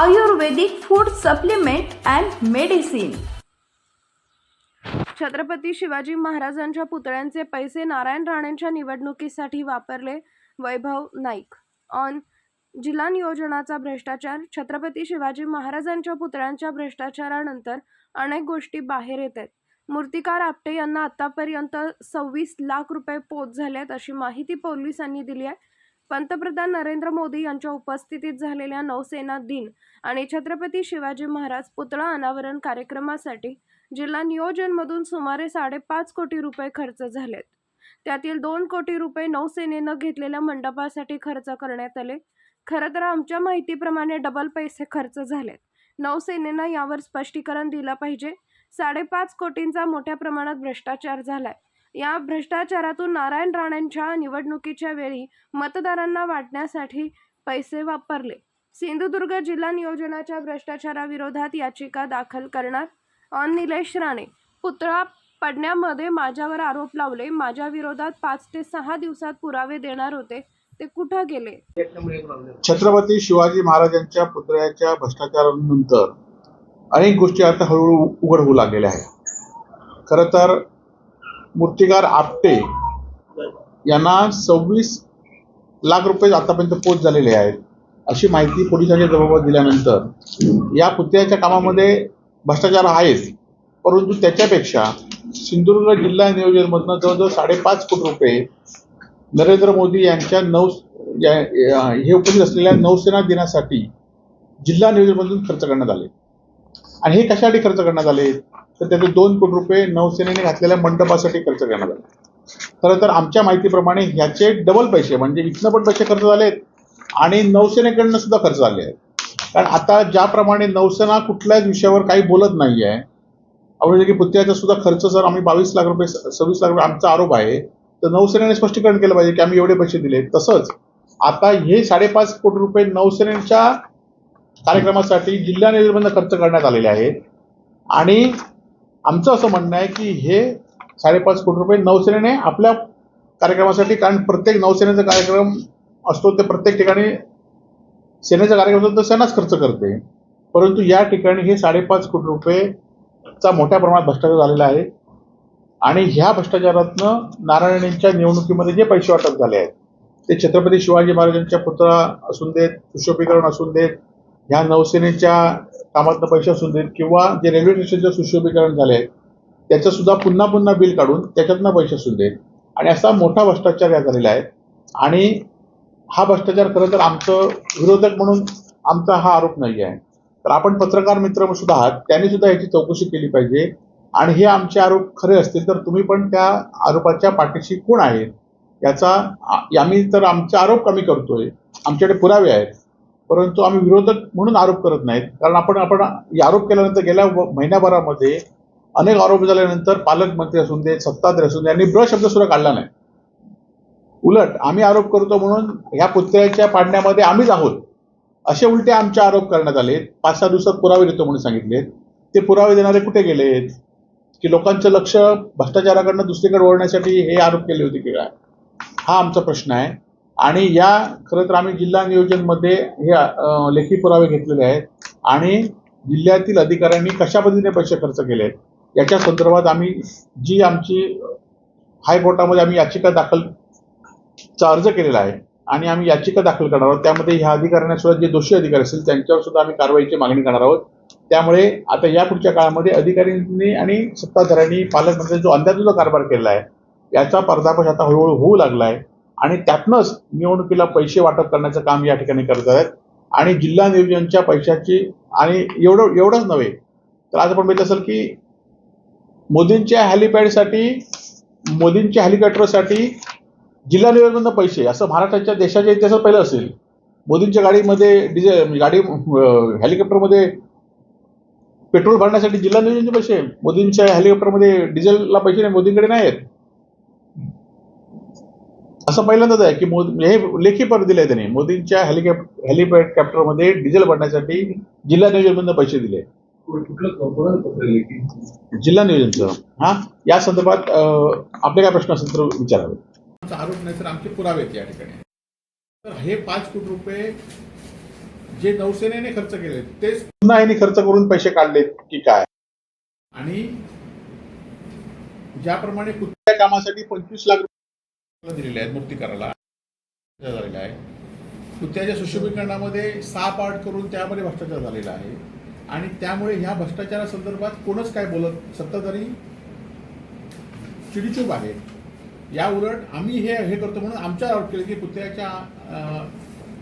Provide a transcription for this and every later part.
Ayurvedic food supplement and medicine. Chhatrapati Shivaji महाराजांच्या पुतळ्यांचे पैसे नारायण राणेंच्या निवडणुकीसाठी वापरले वैभव नाईक. ऑन जिल्हा नियोजनाचा भ्रष्टाचार छत्रपती शिवाजी महाराजांच्या पुतळ्यांच्या भ्रष्टाचारानंतर अनेक गोष्टी बाहेर येत आहेत मूर्तिकार आपटे यांना आतापर्यंत सव्वीस लाख रुपये पोच झालेत अशी माहिती पोलिसांनी दिली आहे. पंतप्रधान नरेंद्र मोदी यांच्या उपस्थितीत झालेल्या नौसेना दिन आणि छत्रपती शिवाजी महाराज पुतळा अनावरण कार्यक्रमासाठी जिल्हा नियोजनमधून सुमारे साडेपाच कोटी रुपये खर्च झालेत. त्यातील दोन कोटी रुपये नौसेनेनं घेतलेल्या मंडपासाठी खर्च करण्यात आले. खरं तर आमच्या माहितीप्रमाणे डबल पैसे खर्च झालेत. नौसेनेनं यावर स्पष्टीकरण दिलं पाहिजे. साडेपाच कोटींचा मोठ्या प्रमाणात भ्रष्टाचार झालाय. या भ्रष्टाचारातून नारायण राणेंच्या निवडणुकीच्या वेळी मतदारांना वाटण्यासाठी पैसे वापरले. सिंधुदुर्ग जिल्हा नियोजनाच्या भ्रष्टाचाराविरोधात याचिका दाखल करणार ऑन निलेश राणे. पुतळा पडण्यामध्ये माझ्यावर आरोप लावले. माझ्या विरोधात पाच ते सहा दिवसात पुरावे देणार होते. ते कुठं गेले? छत्रपती शिवाजी महाराजांच्या पुतळ्याच्या भ्रष्टाचारानंतर अनेक गोष्टी आता हळूहळू उघड होऊ लागलेल्या आहेत. खरं तर मूर्तिकार आपटे यांना सव्वीस लाख रुपये आतापर्यंत पोच झालेले आहेत. अशी माहिती पोलिसांच्या जबाबात दिल्यानंतर या पुतळ्याच्या कामामध्ये भ्रष्टाचार आहेच परंतु त्याच्यापेक्षा सिंधुदुर्ग जिल्हा नियोजनमधनं जवळजवळ साडेपाच कोटी रुपये नरेंद्र मोदी यांच्या नौ या हे उपस्थित असलेल्या नौसेना दिनासाठी जिल्हा नियोजनमधून खर्च करण्यात आले. आणि हे कशासाठी खर्च करण्यात आले? तर त्याचे दोन कोटी रुपये नौसेनेने घातलेल्या मंडपासाठी खर्च करण्यात आला. खरं तर आमच्या माहितीप्रमाणे ह्याचे डबल पैसे म्हणजे इथनं पण पैसे खर्च झालेत आणि नौसेनेकडनं सुद्धा खर्च झाले आहेत. कारण आता ज्याप्रमाणे नौसेना कुठल्याच विषयावर काही बोलत नाही आहे आपण की सुद्धा खर्च जर आम्ही बावीस लाख रुपये सव्वीस लाख रुपये आमचा आरोप आहे तर नौसेनेने स्पष्टीकरण केलं पाहिजे की आम्ही एवढे पैसे दिले तसंच आता हे साडेपाच कोटी रुपये नौसेनेच्या कार्यक्रमासाठी जिल्हा निर्बंध खर्च करण्यात आलेले आहेत. आणि आमचं असं म्हणणं आहे की हे साडेपाच कोटी रुपये नौसेनेने आपल्या कार्यक्रमासाठी कारण प्रत्येक नौसेनेचा कार्यक्रम असतो ते प्रत्येक ठिकाणी सेनेचा कार्यक्रम असतो तर सेनाच खर्च करते. परंतु या ठिकाणी हे साडेपाच कोटी रुपयेचा मोठ्या प्रमाणात भ्रष्टाचार झालेला आहे. आणि ह्या भ्रष्टाचारातनं नारायणींच्या निवडणुकीमध्ये जे पैसे वाटप झाले आहेत ते छत्रपती शिवाजी महाराजांच्या पुतळा असून देत सुशोभीकरण असून देत ह्या नौसेनेच्या कामातनं पैसे असू देत किंवा जे रेल्वे स्टेशनचं सुशोभीकरण झाले आहे त्याचं सुद्धा पुन्हा पुन्हा बिल काढून त्याच्यातनं पैसे असू देत. आणि असा मोठा भ्रष्टाचार या झालेला आहे. आणि हा भ्रष्टाचार खरं तर आमचं विरोधक म्हणून आमचा हा आरोप नाही आहे तर आपण पत्रकार मित्र सुद्धा आहात त्यांनी सुद्धा याची चौकशी केली पाहिजे. आणि हे आमचे आरोप खरे असतील तर तुम्ही पण त्या आरोपाच्या पाठीशी कोण आहे? याचा आम्ही तर आमचे आरोप कमी करतोय. आमच्याकडे पुरावे आहेत. परंतु आम्ही विरोधक म्हणून आरोप करत नाहीत. कारण आपण आपण आरोप केल्यानंतर गेल्या व- महिन्याभरामध्ये अनेक आरोप झाल्यानंतर पालकमंत्री असून दे सत्ताधारी असून दे यांनी ब्र शब्द सुद्धा काढला नाही. उलट आम्ही आरोप करतो म्हणून ह्या पुतळ्याच्या पाडण्यामध्ये आम्हीच आहोत. असे उलटे आमचे आरोप करण्यात आले. पाच सहा दिवसात पुरावे देतो म्हणून सांगितले ते पुरावे देणारे कुठे गेलेत? की लोकांचं लक्ष भ्रष्टाचाराकडनं दुसरीकडे ओढण्यासाठी हे आरोप केले होते की काय? हा आमचा प्रश्न आहे. आणि या खरं तर आम्ही जिल्हा नियोजनमध्ये हे लेखी पुरावे घेतलेले आहेत. आणि जिल्ह्यातील अधिकाऱ्यांनी कशा पद्धतीने पैसे खर्च केले आहेत याच्या संदर्भात आम्ही जी आमची हायकोर्टामध्ये आम्ही याचिका दाखल चा अर्ज केलेला आहे आणि आम्ही याचिका दाखल करणार आहोत. त्यामध्ये ह्या अधिकाऱ्यांना सुद्धा जे दोषी अधिकारी असतील त्यांच्यावर सुद्धा आम्ही कारवाईची मागणी करणार आहोत. त्यामुळे आता या पुढच्या काळामध्ये अधिकाऱ्यांनी आणि सत्ताधाऱ्यांनी पालकमंत्र्यांनी जो अंदाजूचा कारभार केला आहे याचा पर्दाफाश आता हळूहळू होऊ लागला आहे. आणि त्यातनंच निवडणुकीला पैसे वाटप करण्याचं काम या ठिकाणी करत आहेत. आणि जिल्हा नियोजनच्या पैशाची आणि एवढं एवढंच नव्हे. तर आज आपण बघितलं असेल की मोदींच्या हॅलिपॅडसाठी मोदींच्या हेलिकॉप्टरसाठी जिल्हा नियोजनमधनं पैसे असं महाराष्ट्राच्या देशाच्या इतिहासात पहिलं असेल. मोदींच्या गाडीमध्ये डिझेल म्हणजे गाडी हेलिकॉप्टरमध्ये पेट्रोल भरण्यासाठी जिल्हा नियोजनचे पैसे मोदींच्या हेलिकॉप्टरमध्ये डिझेलला पैसे नाही मोदींकडे नाही आहेत असं पहिल्यांदाच आहे की मोदी हे लेखी पर दिले त्यांनी. मोदींच्या हेलिकॉप हेलिकॉप्टरमध्ये डिझेल भरण्यासाठी जिल्हा नियोजनमधनं पैसे दिले. जिल्हा नियोजनचं. हा? या संदर्भात आपले काय प्रश्न असेल तर विचारावे. आमचा आरोप नाही तर आमचे पुरावे आहेत या ठिकाणी. तर हे पाच कोटी रुपये जे नौसेनेने खर्च केले तेच पुन्हा यांनी खर्च करून पैसे काढलेत की काय? आणि ज्याप्रमाणे कुठल्या कामासाठी पंचवीस लाख रुपये आहे आहेत मूर्तिकाराला झालेला आहे. कुत्र्याच्या सुशोभीकरणामध्ये सहा पार्ट करून त्यामध्ये भ्रष्टाचार झालेला आहे. आणि त्यामुळे ह्या भ्रष्टाचारासंदर्भात कोणच काय बोलत सत्ताधारी चिडीचूप आहे. या उलट आम्ही हे हे करतो म्हणून आमच्या आरोप केलं की कुत्र्याच्या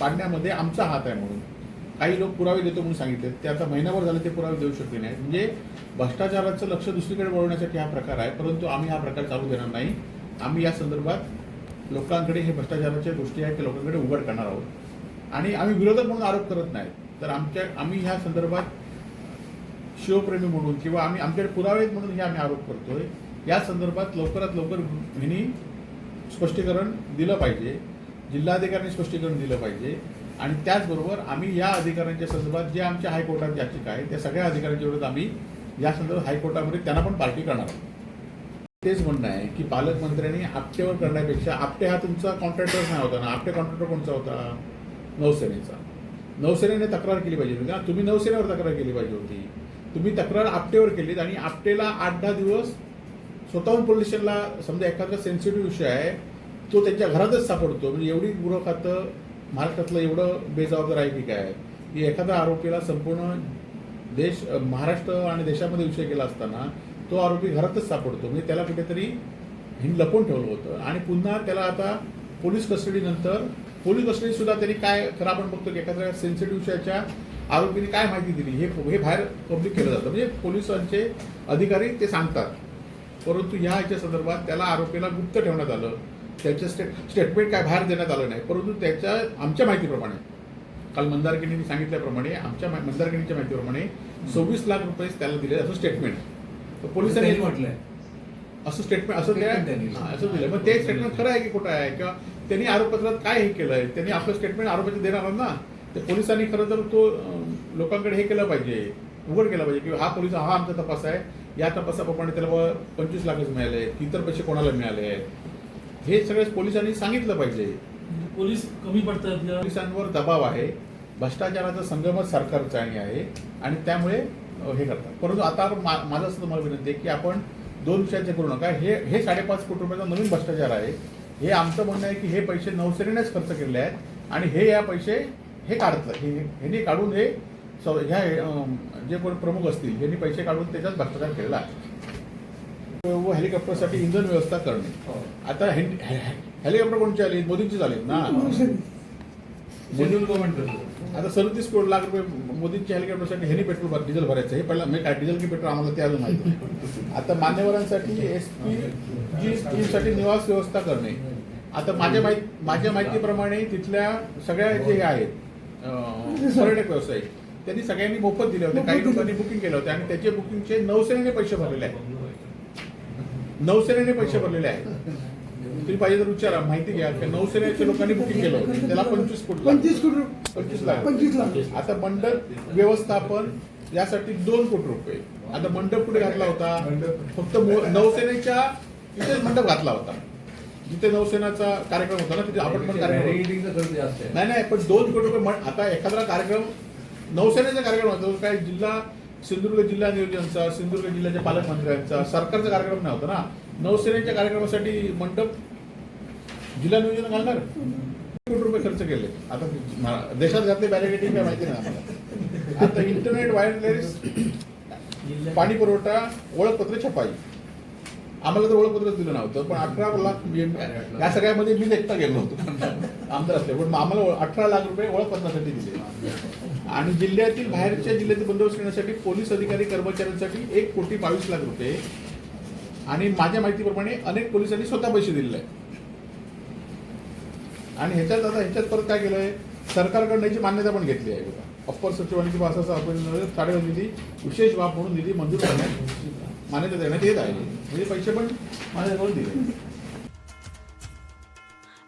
पाडण्यामध्ये आमचा हात आहे म्हणून. काही लोक पुरावे देतो म्हणून सांगितले. ते आता महिनाभर झाले ते पुरावे देऊ शकले नाहीत. म्हणजे भ्रष्टाचाराचं लक्ष दुसरीकडे वळवण्यासाठी हा प्रकार आहे. परंतु आम्ही हा प्रकार चालू देणार नाही. आम्ही या संदर्भात लोकांकडे हे भ्रष्टाचाराच्या गोष्टी आहेत त्या लोकांकडे उघड करणार आहोत. आणि आम्ही विरोधक म्हणून आरोप करत नाही. तर आमच्या आम्ही ह्या संदर्भात शिवप्रेमी म्हणून किंवा आम्ही आमच्याकडे पुरावे आहेत म्हणून हे आम्ही आरोप करतोय. या संदर्भात लवकरात लवकर ह्यांनी स्पष्टीकरण दिलं पाहिजे. जिल्हाधिकाऱ्यांनी स्पष्टीकरण दिलं पाहिजे. आणि त्याचबरोबर आम्ही या अधिकाऱ्यांच्या संदर्भात जे आमच्या हायकोर्टात याचिका आहे त्या सगळ्या अधिकाऱ्यांच्या विरोधात आम्ही या संदर्भात हायकोर्टामध्ये त्यांना पण पार्टी करणार आहोत. तेच म्हणणं आहे की पालकमंत्र्यांनी आपटेवर करण्यापेक्षा आपटे हा तुमचा कॉन्ट्रॅक्टरच नाही होता ना. आपटे कॉन्ट्रॅक्टर कोणचा होता? नौसेनेचा. नौसेनेने तक्रार केली पाहिजे होती ना. तुम्ही नौसेनेवर तक्रार केली पाहिजे होती. तुम्ही तक्रार आपटेवर केलीत आणि आपटेला आठ दहा दिवस स्वतःहून पोलीस स्टेशनला समजा एखादा सेन्सिटिव्ह विषय आहे तो त्यांच्या घरातच सापडतो. म्हणजे एवढी गृह खातं महाराष्ट्रातलं एवढं बेजबाबदार आहे की काय? की एखाद्या आरोपीला संपूर्ण देश महाराष्ट्र आणि देशामध्ये विषय केला असताना तो आरोपी घरातच सापडतो. म्हणजे त्याला कुठेतरी हिंड लपवून ठेवलं होतं. आणि पुन्हा त्याला आता पोलीस कस्टडीनंतर पोलीस कस्टडी सुद्धा त्यांनी काय खरं आपण बघतो की एखाद्या सेन्सिटिव्ह विषयाच्या आरोपीने काय माहिती दिली हे हे बाहेर पब्लिक केलं जातं. म्हणजे पोलिसांचे अधिकारी ते सांगतात. परंतु ह्या ह्याच्या संदर्भात त्याला आरोपीला गुप्त ठेवण्यात आलं. त्याचं स्टेट स्टेटमेंट काय बाहेर देण्यात आलं नाही. परंतु त्याच्या आमच्या माहितीप्रमाणे काल मंदारगिरीने सांगितल्याप्रमाणे आमच्या मा- माहितीप्रमाणे सव्वीस लाख रुपये त्याला दिले असं स्टेटमेंट पोलिसांनी म्हटलंय. असं स्टेटमेंट असं त्यांनी दिलं. हा, असं दिलं. मग ते स्टेटमेंट खरं आहे की खोटं आहे? किंवा त्यांनी आरोपपत्रात काय हे केलंय? त्यांनी आपलं स्टेटमेंट आरोपाचे देणार ना? ते पोलिसांनी खरं तर तो लोकांकडे हे केलं पाहिजे. उघड केलं पाहिजे की हा पोलीस हा आमचा तपास आहे. या तपासाप्रमाणे त्याला पंचवीस लाखच मिळाले. आहेत इतर पैसे कोणाला मिळाले? आहेत हे सगळं पोलिसांनी सांगितलं पाहिजे. पोलीस कमी पडतात पोलिसांवर दबाव आहे. भ्रष्टाचाराचा संगमच सरकारचा आणि आहे. आणि त्यामुळे हे करतात. परंतु आता मा- माझं असं तुम्हाला विनंती आहे की आपण दोन विषयाचे करू नका. हे हे साडेपाच कोटी रुपयाचा नवीन भ्रष्टाचार आहे. हे आमचं म्हणणं आहे की हे पैसे नौसेनेनेच खर्च केलेले आहेत आणि हे या पैसे हे काढतात. हे ह्यांनी काढून हे स- ह्या जे कोण प्रमुख असतील यांनी पैसे काढून त्याच्यात भ्रष्टाचार केलेला आहे. व हेलिकॉप्टरसाठी इंधन व्यवस्था करणे. आता हे- हेलिकॉप्टर कोणचे आले? मोदींचीच आलेत ना? शेड्यूल गव्हर्नमेंट आता सदतीस कोटी लाख रुपये मोदींच्या हेलिकॉप्टरसाठी हेनी पेट्रोल भर डिझेल भरायचं. हे पहिला मी काय डिझेल की पेट्रोल आम्हाला ते अजून माहिती आता मान्यवरांसाठी एस पी जी स्कीमसाठी निवास व्यवस्था करणे. आता माझ्या माहिती माझ्या माहितीप्रमाणे तिथल्या सगळ्या जे हे आहेत पर्यटक व्यावसायिक त्यांनी सगळ्यांनी मोफत दिले होते. काही लोकांनी बुकिंग केलं होतं आणि त्याचे बुकिंगचे नौसेनेने पैसे भरलेले आहेत. नौसेनेने पैसे भरलेले आहेत. तुम्ही पाहिजे तर विचारा माहिती घ्या. की नौसेनेच्या लोकांनी बुकिंग केलं होतं. त्याला पंचवीस कोटी. पंचवीस कोटी रुपये. पंचवीस लाख. पंचवीस लाख. आता मंडप व्यवस्थापन यासाठी दोन कोटी रुपये. आता मंडप कुठे घातला होता? फक्त नौसेनेच्या इथेच मंडप घातला होता. जिथे नौसेनाचा कार्यक्रम होता ना तिथे आपण पण कार्यक्रम नाही नाही पण दोन कोटी रुपये आता एखादा कार्यक्रम नौसेनेचा कार्यक्रम होता. तो काय जिल्हा सिंधुदुर्ग जिल्हा नियोजनचा सिंधुदुर्ग जिल्ह्याच्या पालकमंत्र्यांचा सरकारचा कार्यक्रम नाही होता ना? नौसेनेच्या कार्यक्रमासाठी मंडप जिल्हा नियोजन घालणार? कोटी रुपये खर्च केले. आता देशात घातले बॅरिकेटिंग काय माहिती नाही आम्हाला. आता इंटरनेट वायरलेस पाणी पुरवठा ओळखपत्र छपाई. आम्हाला तर ओळखपत्रच दिलं नव्हतं पण अकरा लाख या सगळ्यामध्ये मी एकटा गेलो होतो. आमदार असले. पण आम्हाला अठरा लाख रुपये ओळखपत्रासाठी दिले. आणि जिल्ह्यातील बाहेरच्या जिल्ह्यातील बंदोबस्त करण्यासाठी पोलीस अधिकारी कर्मचाऱ्यांसाठी एक कोटी बावीस लाख रुपये. आणि माझ्या माहितीप्रमाणे अनेक पोलिसांनी स्वतः पैसे दिलेले आहेत. आणि ह्याच्यात आता ह्याच्यात परत काय केलंय? सरकारकडनं याची मान्यता पण घेतली आहे. बघा अप्पर सचिवांची किंवा आपण निधी विशेष बाब म्हणून निधी मंजूर करण्यात मान्यता देण्यात येत आहे. म्हणजे पैसे पण माझ्याजवळ दिले.